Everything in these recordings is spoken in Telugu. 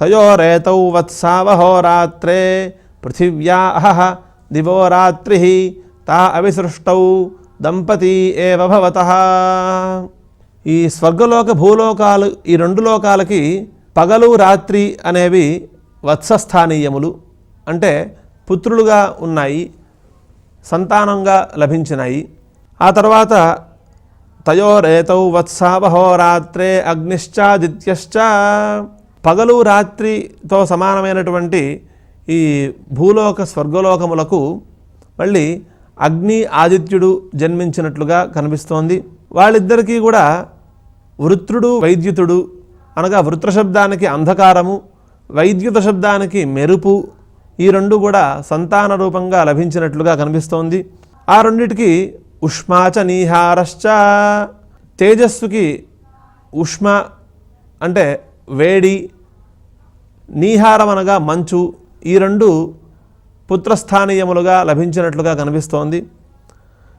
తయోరేతౌ వత్సావహోరాత్రే పృథివ్యా అహ దివో రాత్రి తా అవిసృష్టౌ దంపతి ఏవ ఈ స్వర్గలోక భూలోకాలు ఈ రెండు లోకాలకి పగలు రాత్రి అనేవి వత్సస్థానీయములు. అంటే పుత్రులుగా ఉన్నాయి సంతానంగా లభించినాయి. ఆ తర్వాత తయోరేతౌ వత్సావహోరాత్రే అగ్నిశ్చాదిత్యశ్చ పగలు రాత్రితో సమానమైనటువంటి ఈ భూలోక స్వర్గలోకములకు మళ్ళీ అగ్ని ఆదిత్యుడు జన్మించినట్లుగా కనిపిస్తోంది. వాళ్ళిద్దరికీ కూడా వృత్రుడు వైద్యుతుడు అనగా వృత్ర శబ్దానికి అంధకారము వైద్యుత శబ్దానికి మెరుపు ఈ రెండు కూడా సంతాన రూపంగా లభించినట్లుగా కనిపిస్తోంది. ఆ రెండిటికి ఉష్మాచ నీహారశ్చ. తేజస్సుకి ఉష్మ అంటే వేడి నీహారం అనగా మంచు ఈ రెండు పుత్రస్థానీయములుగా లభించినట్లుగా కనిపిస్తోంది.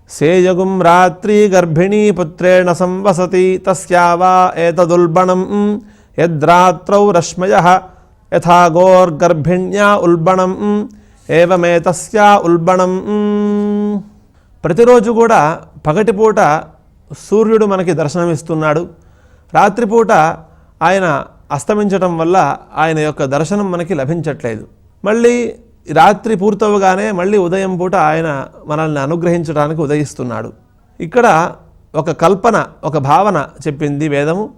సేయగుం రాత్రి గర్భిణీ పుత్రేణ సంవసతి తస్యావా ఏతదుల్బణం యద్రాత్రౌ రశ్మయ యథాగోర్గర్భిణ్యా ఉల్బణం ఏవమేతస్యా ఉల్బణం. ప్రతిరోజు కూడా పగటిపూట సూర్యుడు మనకి దర్శనమిస్తున్నాడు. రాత్రిపూట ఆయన అస్తమించటం వల్ల ఆయన యొక్క దర్శనం మనకి లభించట్లేదు. మళ్ళీ రాత్రి పూర్తవగానే మళ్ళీ ఉదయం పూట ఆయన మనల్ని అనుగ్రహించడానికి ఉదయిస్తున్నాడు. ఇక్కడ ఒక కల్పన ఒక భావన చెప్పింది వేదము.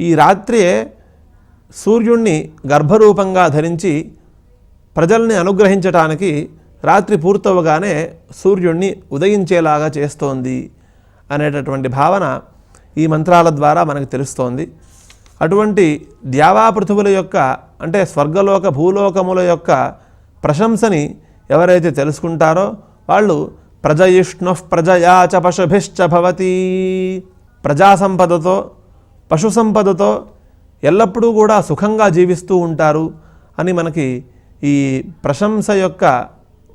ఈ రాత్రియే సూర్యుణ్ణి గర్భరూపంగా ధరించి ప్రజల్ని అనుగ్రహించటానికి రాత్రి పూర్తవగానే సూర్యుణ్ణి ఉదయించేలాగా చేస్తోంది అనేటటువంటి భావన ఈ మంత్రాల ద్వారా మనకు తెలుస్తోంది. అటువంటి ద్యావా పృథువుల యొక్క అంటే స్వర్గలోక భూలోకముల యొక్క ప్రశంసని ఎవరైతే తెలుసుకుంటారో వాళ్ళు ప్రజయిష్ణు ప్రజయా చ పశుభిశ్చ భవతి. ప్రజా సంపదతో పశు సంపదతో ఎల్లప్పుడూ కూడా సుఖంగా జీవిస్తూ ఉంటారు అని మనకి ఈ ప్రశంస యొక్క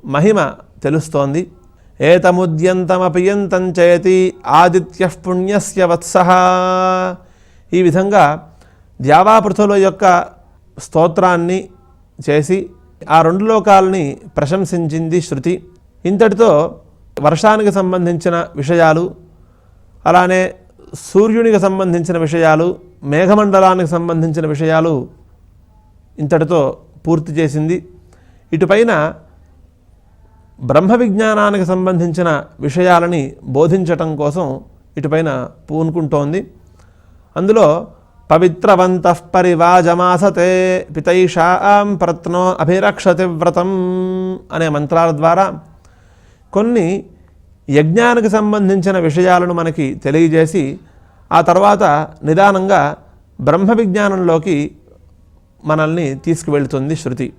మహిమ తెలుస్తోంది. ఏతముద్యంతమపియంతం చేతి ఆదిత్య పుణ్యస్య వత్స. ఈ విధంగా ద్యావాపృథుల యొక్క స్తోత్రాన్ని చేసి ఆ రెండు లోకాలని ప్రశంసించింది శృతి. ఇంతటితో వర్షానికి సంబంధించిన విషయాలు అలానే సూర్యునికి సంబంధించిన విషయాలు మేఘమండలానికి సంబంధించిన విషయాలు ఇంతటితో పూర్తి చేసింది. ఇటుపైన బ్రహ్మ విజ్ఞానానికి సంబంధించిన విషయాలని బోధించటం కోసం ఇటుపైన పూనుకుంటోంది. అందులో పవిత్రవంత పరివాజమాసతే పితైషాం ప్రత్నో అభిరక్షతి వ్రతం అనే మంత్రాల ద్వారా కొన్ని యజ్ఞానికి సంబంధించిన విషయాలను మనకి తెలియజేసి ఆ తర్వాత నిదానంగా బ్రహ్మ విజ్ఞానంలోకి మనల్ని తీసుకువెళ్తుంది శృతి.